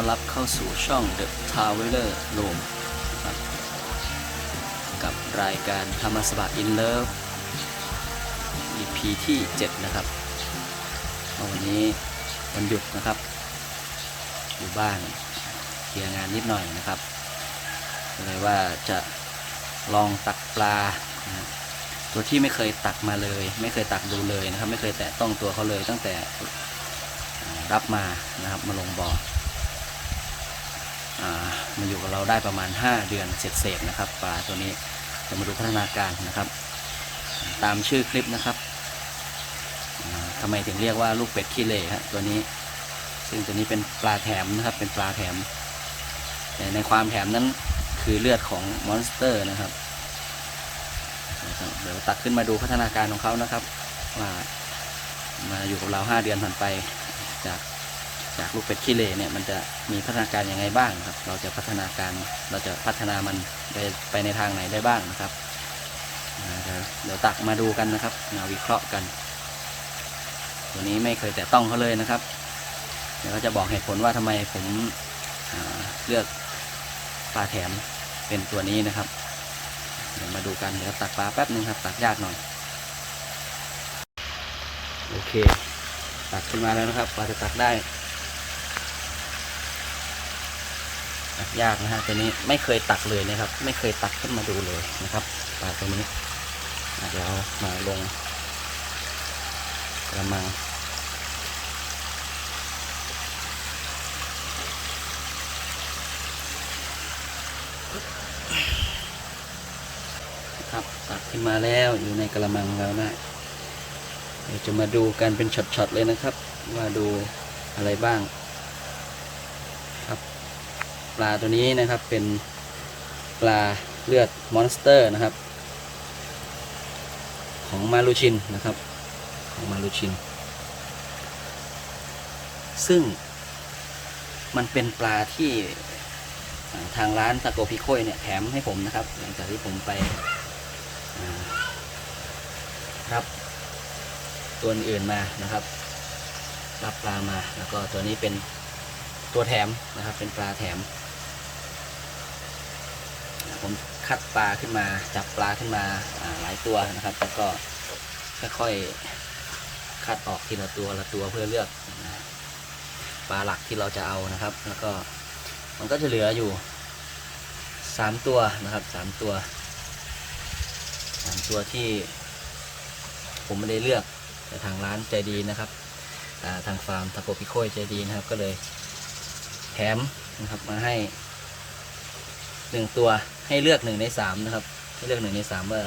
ต้อนรับเข้าสู่ช่อง The Traveler Room กับรายการธรรมสบะ In Love EP ที่ 7 นะครับ วันนี้วันหยุดนะครับ อยู่บ้านเคลียร์งานนิดหน่อยนะครับเลยว่าจะลองตักปลา ตัวที่ไม่เคยตักมาเลย ไม่เคยตักดูเลยนะครับ ไม่เคยแตะต้องตัวเขาเลยตั้งแต่รับมานะครับมาลงบ่อ มาอยู่กับเราได้ประมาณ 5 เดือนเสร็จๆนะครับปลาตัวนี้จะมาดูพัฒนาการนะครับ ตามชื่อคลิปนะครับอ่าทำไมถึงเรียกว่าลูกเป็ดขี้เหร่ฮะตัวนี้ ซึ่งตัวนี้เป็นปลาแถมนะครับ เป็นปลาแถมแต่ในความแถมนั้นคือเลือดของมอนสเตอร์นะครับนะครับเดี๋ยวตักขึ้นมาดูพัฒนาการของเขานะครับ ว่ามาอยู่กับเรา 5 เดือนผ่านไปจาก จากลูกเป็ดขี้เหร่เนี่ยมันจะมีพัฒนาการยังไงบ้างครับ เราจะพัฒนาการเราจะพัฒนามันไปไปในทางไหนได้บ้างนะครับเดี๋ยวตักมาดูกันนะครับมาวิเคราะห์กัน ตัวนี้ไม่เคยแตะต้องเขาเลยนะครับ เดี๋ยวก็จะบอกเหตุผลว่าทำไมผมเลือกปลาแถมเป็นตัวนี้นะครับ เดี๋ยวมาดูกันเดี๋ยวตักปลาแป๊บนึงครับ ตักยากหน่อย โอเค ตักขึ้นมาแล้วนะครับปลาจะตักได้ ตั กยากนะฮะตัวนี้ไม่เคยตักเลยนะครับ ไม่เคยตักขึ้นมาดูเลยนะครับปลาตัวนี้เดี๋ยวมาลงกระมังครับตักขึ้นมาแล้วอยู่ในกระมังแล้วนะเดี๋ยวจะมาดูกันเป็นช็อตๆเลยนะครับ ว่าดูอะไรบ้าง ปลาตัวนี้นะครับเป็นปลาเลือดมอนสเตอร์นะครับ ของมาลูชินนะครับ ของมาลูชิน ซึ่งมันเป็นปลาที่ทางร้านตะโกพิโคยเนี่ยแถมให้ผมนะครับ หลังจากที่ผมไปรับตัวอื่นมานะครับ รับปลามาแล้วก็ตัวนี้เป็นตัวแถมนะครับ เป็นปลาแถม ผมคัดปลาขึ้นมาจับปลาขึ้นมาหลายตัวนะครับ แล้วก็ค่อยๆคัดออกทีละตัวละตัวเพื่อเลือกปลาหลักที่เราจะเอานะครับ แล้วก็มันก็จะเหลืออยู่สามตัวนะครับสามตัวสามตัวที่ ผมไม่ได้เลือกแต่ทางร้านใจดีนะครับทางฟาร์มทาโกพิโคยใจดีนะครับ ก็เลยแถมนะครับมาให้ หนึ่งตัวให้เลือกหนึ่งในสามนะครับ ให้เลือกหนึ่งในสามว่า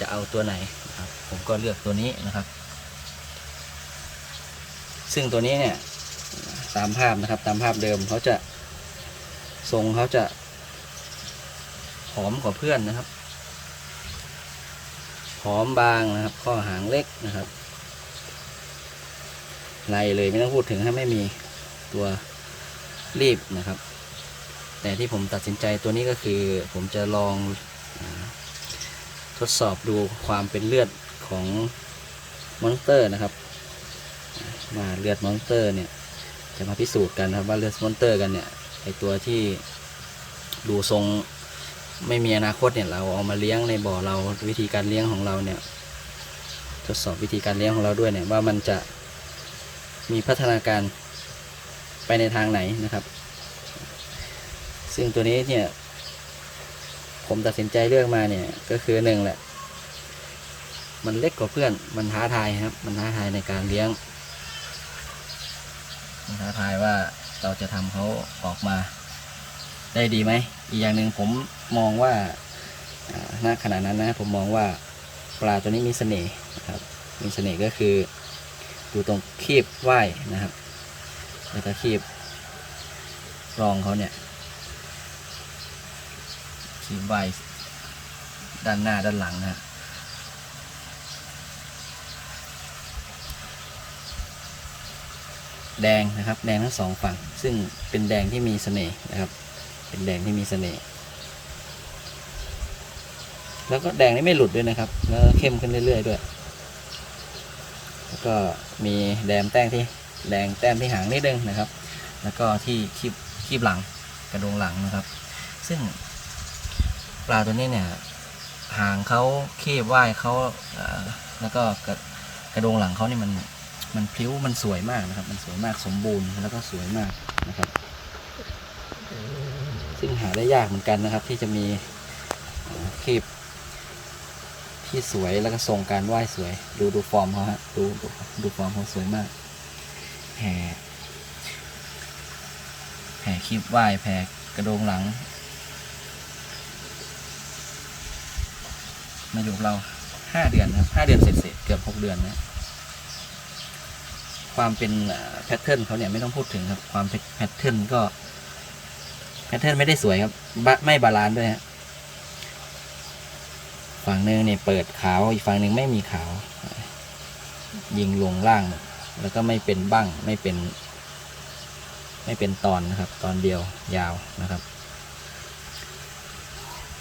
จะเอาตัวไหนนะครับ ผมก็เลือกตัวนี้นะครับ ซึ่งตัวนี้เนี่ยตามภาพนะครับ ตามภาพเดิมเขาจะทรงเขาจะหอมกว่าเพื่อนนะครับหอมบางนะครับ ข้อหางเล็กนะครับลายเลยไม่ต้องพูดถึงถ้าไม่มีตัวรีบนะครับ แต่ที่ผมตัดสินใจตัวนี้ก็คือผมจะลองอทดสอบดูความเป็นเลือดของมอนสเตอร์นะครับว่าเลือดมอนสเตอร์เนี่ยจะมาพิสูจน์กันครับว่าเลือดมอนสเตอร์กันเนี่ยไอตัวที่ดูทรงไม่มีอนาคตเนี่ยเราเอามาเลี้ยงในบ่อเราวิธีการเลี้ยงของเราเนี่ยทดสอบวิธีการเลี้ยงของเราด้วยเนี่ยว่ามันจะมีพัฒนาการไปในทางไหนนะครับ ซึ่งตัวนี้เนี่ย ผมตัดสินใจเลือกมาเนี่ย ก็คือหนึ่งแหละ มันเล็กกว่าเพื่อน มันท้าทายครับ มันท้าทายในการเลี้ยง มันท้าทายว่าเราจะทำเขาออกมา ได้ดีไหม อีกอย่างหนึ่งผมมองว่าณขณะนั้นนะผมมองว่าปลาตัวนี้มีเสน่ห์นะครับ มีเสน่ห์ก็คือดูตรงคีบว่ายนะครับ แล้วก็คีบรองเขาเนี่ย คีบด้านหน้าด้านหลังนะฮะแดงนะครับ แดงทั้งสองฝั่ง ซึ่งเป็นแดงที่มีเสน่ห์นะครับ เป็นแดงที่มีเสน่ห์แล้วก็แดงนี่ไม่หลุดด้วยนะครับ แล้วเข้มขึ้นเรื่อยๆด้วย แล้วก็มีแดมแต้งที่แดงแต้มที่หางนิดนึงนะครับ แล้วก็ที่คีบคีบหลังกระโดงหลังนะครับ ซึ่ง ปลาตัวนี้เนี่ยหางเขาเคีบว่ายเขาแล้วก็กระกระโดงหลังเขานี่มันมันพลิ้วมันสวยมากนะครับ มันสวยมากสมบูรณ์แล้วก็สวยมากนะครับ ซึ่งหาได้ยากเหมือนกันนะครับ ที่จะมีเอ่อคลิปที่สวยแล้วก็ทรงการไหว้สวย ดูดูฟอร์มเขาฮะดูดูดูฟอร์มเขาสวยมากแผ่แผ่คลิปไหว้แผ่กระโดงหลัง มาอยู่กับเราห้าเดือนนะครับห้าเดือนเสร็จเกือบหกเดือนนะความเป็นแพทเทิร์นเขาเนี่ยไม่ต้องพูดถึงครับ ความแพทเทิร์นก็แพทเทิร์นไม่ได้สวยครับบะไม่บาลานซ์ด้วยฮะฝั่งหนึ่งเนี่ยเปิดขาวอีกฝั่งหนึ่งไม่มีขาว ยิงลงล่าง แล้วก็ไม่เป็นบั้งไม่เป็น ไม่เป็นตอนนะครับ ตอนเดียวยาวนะครับ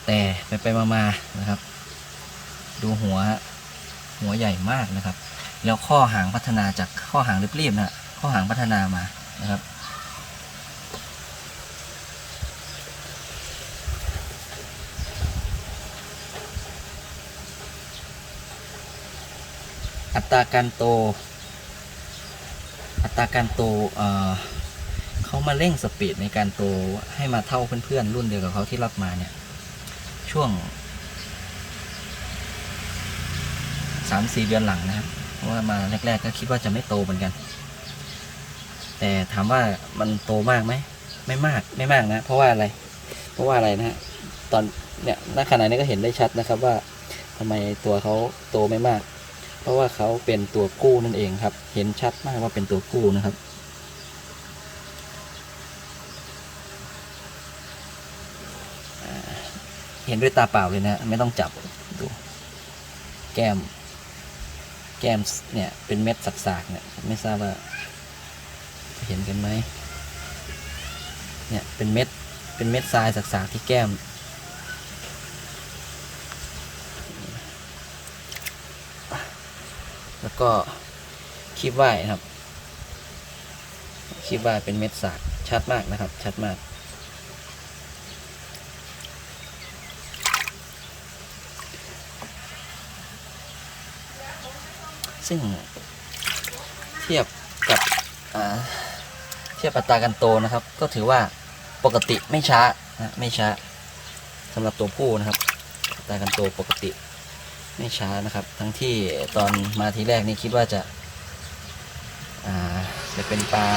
แต่ไปไปมามาๆนะครับ ดูหัวฮะหัวใหญ่มากนะครับ แล้วข้อหางพัฒนาจากข้อหางเรียบๆนะฮะข้อหางพัฒนามานะครับ อัตราการโต อัตราการโตเอ่อเขามาเร่งสปีดในการโตให้มาเท่าเพื่อนๆรุ่นเดียวกับเขาที่รับมาเนี่ยช่วง สามสี่เดือนหลังนะครับ เพราะว่ามาแรก ๆ ก็คิดว่าจะไม่โตเหมือนกัน แต่ถามว่ามันโตมากไหม ไม่มากไม่มากนะ เพราะว่าอะไร เพราะว่าอะไรนะฮะตอนเนี่ยณขณะนี้ก็เห็นได้ชัดนะครับว่าทำไมตัวเขาโตไม่มาก เพราะว่าเขาเป็นตัวกู้นั่นเองครับ เห็นชัดมากว่าเป็นตัวกู้นะครับเห็นด้วยตาเปล่าเลยนะ ไม่ต้องจับดู แก้ม แก้มเนี่ยเป็นเม็ดสักๆเนี่ยไม่ทราบว่าเห็นกันไหมเนี่ยเป็นเม็ดเป็นเม็ดทรายสักๆที่แก้ม แล้วก็คีบไหวครับคีบไหวเป็นเม็ดสากชัดมากนะครับ ชัดมาก ซึ่งเทียบกับเทียบอัตราการโตนะครับ ก็ถือว่าปกติไม่ช้านะไม่ช้าสำหรับตัวผู้นะครับอัตราการโตปกติไม่ช้านะครับ ทั้งที่ตอนมาทีแรกนี่คิดว่าจะาจะเป็นปลา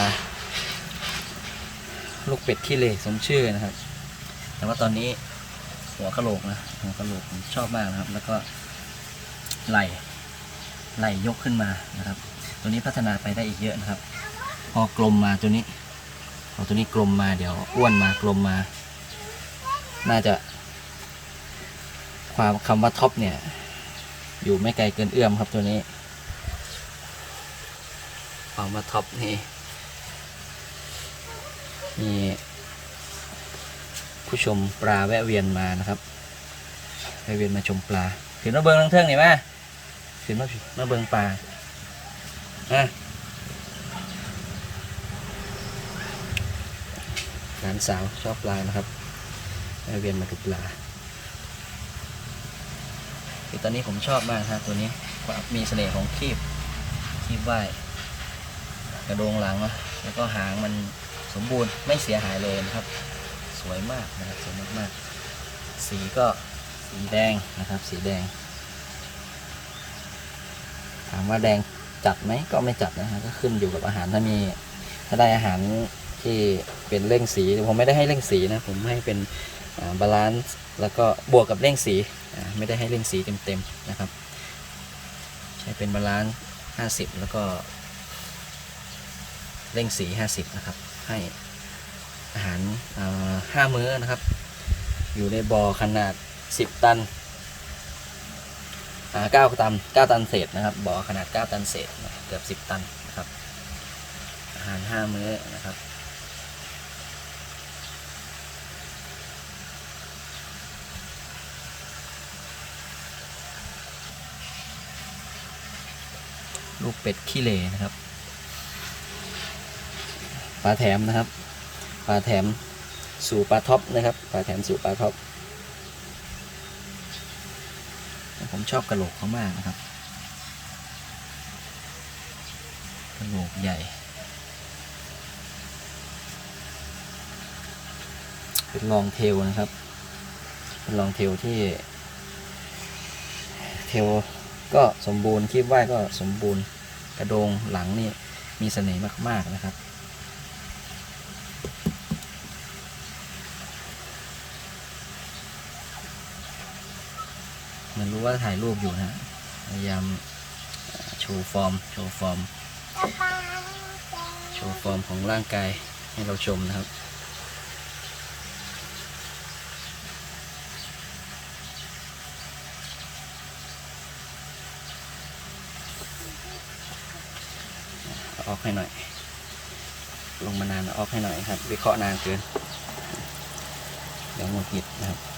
ลูกเป็ดขี้เลสมชื่อนะครับ แต่ว่าตอนนี้หัวกะโหลกนะหัวกะโหลกผมชอบมากนะครับ แล้วก็ไหล ไหลยกขึ้นมานะครับ ตัวนี้พัฒนาไปได้อีกเยอะนะครับ พอกลมมาตัวนี้พอตัวนี้กลมมาเดี๋ยวอ้วนมากลมมา น่าจะ ความคำว่าท็อปเนี่ย อยู่ไม่ไกลเกินเอื้อมครับตัวนี้ ความว่าท็อปนี่มีผู้ชมปลาแวะเวียนมานะครับแวะเวียนมาชมปลาถือมาเบิงลังเทิงนี่มาถือมามาเบิงปลาอะหลานสาวชอบปลานะครับเวียนมาดูปลาคือตอนนี้ผมชอบมากฮะตัวนี้ความมีเสน่ห์ของคีบคีบไหวกระโดงหลังนะแล้วก็หางมันสมบูรณ์ไม่เสียหายเลยนะครับ สวยมากนะครับสวยมากๆสีก็สีแดงนะครับ สีแดงามว่าแดงจัดไหมก็ไม่จัดนะฮะก็ขึ้นอยู่กับอาหารถ้ามีถ้าได้อาหารที่เป็นเร่งสีผมไม่ได้ให้เร่งสีนะผมให้เป็นบาลานซ์แล้วก็บวกกับเร่งสีไม่ได้ให้เร่งสีเต็มๆนะครับ ใช้เป็นบาลานซ์50 แล้วก็เร่งสี 50 นะครับ ให้อาหารห้ามื้อนะครับ อยู่ในบ่อขนาด 10 ตัน อ่า9ตัน9ตันเศษนะครับบ่อขนาด9ตันเศษเกือบ10ตันนะครับอาหาร5มื้อนะครับลูกเป็ดขี้เหร่นะครับ ปลาแถมนะครับ ปลาแถมสู่ปลาท็อปนะครับ ปลาแถมสู่ปลาท็อป ผม ชอบกระโหลกเขามากนะครับกระโหลกใหญ่ เป็นลองเทลนะครับ เป็นลองเทลที่ เทลก็สมบูรณ์คลิปไหว้ก็สมบูรณ์กระโดงหลังนี่มีเสน่ห์มากๆนะครับ เหมัน รู้ว่าถ่ายรูปอยู่นะพยายามโชว์ฟอร์ม โชว์ฟอร์ม โชว์ฟอร์มของร่างกายให้เราชมนะครับออกให้หน่อย ลงมานานออกให้หน่อยครับ วิเคราะห์นานเกิน เดี๋ยวหงุดหงิดนะครับ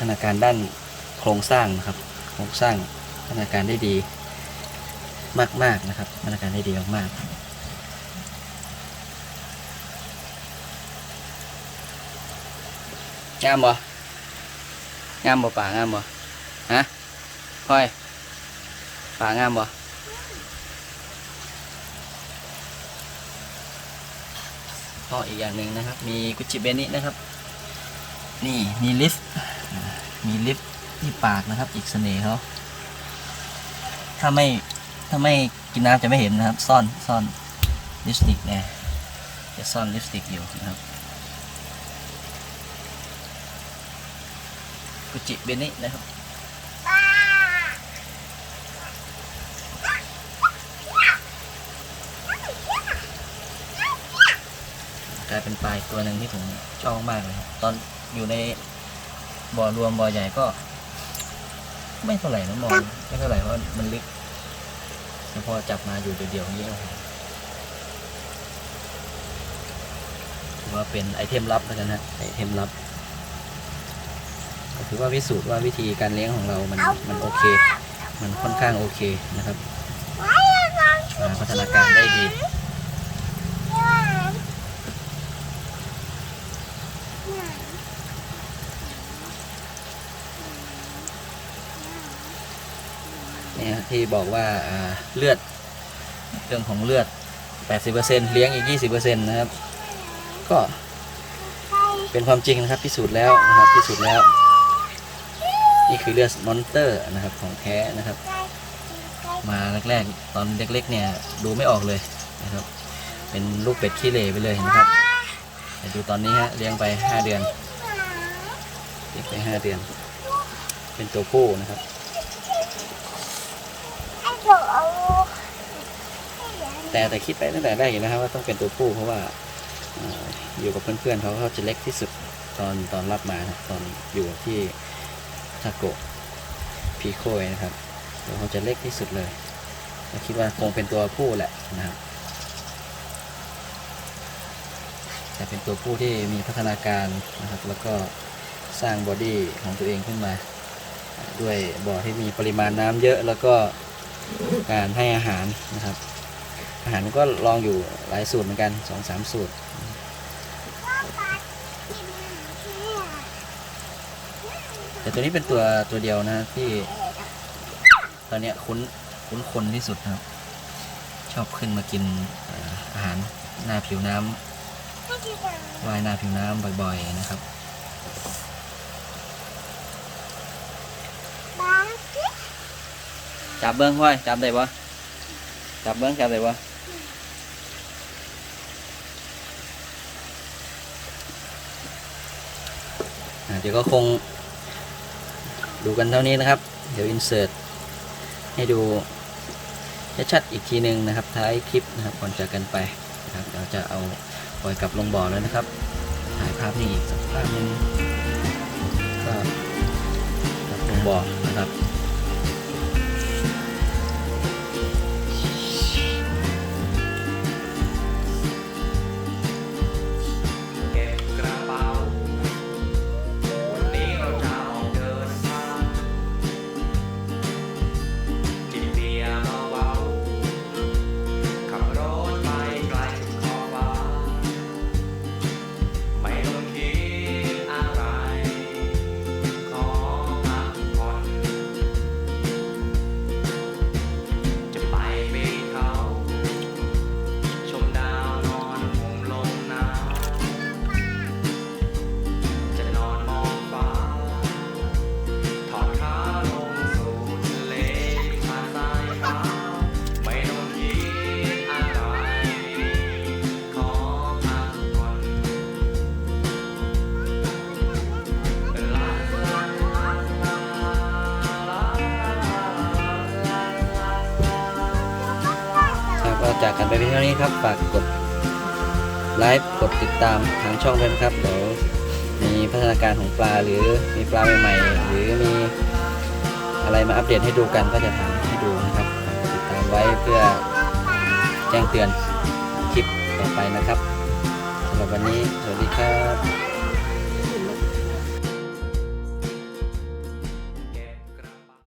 ฒนาการด้านโครงสร้างนะครับ โครงสร้างพัฒนาการได้ดีมากๆนะครับพัฒนาการได้ดีมากๆงามบ่ งามบ่ป่างามบ่ ฮะค่อยป่างามบ่ ก็อีกอย่างหนึ่งนะครับ มีกุจิเบนินะครับ นี่ มีลิฟต์ มีลิฟที่ปากนะครับ อีกเสน่ห์เขาถ้าไม่ถ้าไม่กินน้ำจะไม่เห็นนะครับ ซ่อนซ่อนลิปสติกเนี่ยจะซ่อนลิปสติกอยู่นะครับกุจิเบนินะครับกลายเป็นปลาอีกตัวหนึ่งที่ผมชอบมากเลยครับตอนอยู่ใน บ่อรวมบ่อใหญ่ก็ ไม่เท่าไหร่นะมองไม่เท่าไหร่เพราะมันลึกแต่พอจับมาอยู่เดียวๆอย่างนี้โอ้โหถือว่าเป็นไอเทมลับแล้วกันนะไอเทมลับก็ถือว่าพิสูจน์ว่าวิธีการเลี้ยงของเรามันมันโอเค มันค่อนข้างโอเคนะครับอ่าพัฒนาการได้ดี นี่ที่บอกว่าอ่าเลือดเรื่องของเลือด 80%เลี้ยงอีก 20%นะครับ ก็เป็นความจริงนะครับพิสูจน์แล้วนะครับพิสูจน์แล้ว นี่คือเลือดมอนเตอร์นะครับของแท้นะครับ มาแรกๆ ตอนเล็กๆเนี่ยดูไม่ออกเลยนะครับ เป็นลูกเป็ดขี้เหร่ไปเลยนะครับแต่ดูตอนนี้ฮะเลี้ยงไป 5 เดือนเลี้ยงไป 5 เดือน เป็นตัวผู้นะครับ แต่แต่คิดไปตั้งแต่แรกอยู่นะครับว่าต้องเป็นตัวผู้เพราะว่าอยู่กับเพื่อนๆเขาเขาจะเล็กที่สุดตอนตอนรับมาครับตอนอยู่ที่ทาโกะพีโคยนะครับเขาจะเล็กที่สุดเลยก็คิดว่าคงเป็นตัวผู้แหละนะครับแต่เป็นตัวผู้ที่มีพัฒนาการนะครับ แล้วก็สร้างบอดี้ของตัวเองขึ้นมา ด้วยบ่อที่มีปริมาณน้ำเยอะแล้วก็การให้อาหารนะครับ อาหารก็ลองอยู่หลายสูตรเหมือนกันสองสามสูตร แต่ตัวนี้เป็นตัวตัวเดียวนะที่ ตอนเนี้ยคุ้นคุ้นคนที่สุดครับ ชอบขึ้นมากินเอ่ออาหารหน้าผิวน้ำว่ายหน้าผิวน้ำบ่อยๆนะครับจับเบิ้งห้อยจับได้ปะจับเบิ้งจับได้ปะอะเดี๋ยวก็คง ดูกันเท่านี้นะครับ เดี๋ยวอินเสิร์ตให้ดูชัดๆอีกทีหนึ่งนะครับท้ายคลิปนะครับก่อนจากกันไปนะครับเราจะเอาปล่อยกลับลงบ่อแล้วนะครับถ่ายภาพนี่อีกสักภาพนึงก็กลับลงบ่อนะครับ จากกันไปเพียงเท่านี้ครับ ฝากกดไลค์กดติดตามทางช่องด้วยนะครับ เดี๋ยวมีพัฒนาการของปลาหรือมีปลาใหม่ๆ หรือมีอะไรมาอัปเดตให้ดูกันก็จะทำให้ดูนะครับฝากติดตามไว้เพื่อแจ้งเตือนคลิปต่อไปนะครับสำหรับวันนี้สวัสดีครับ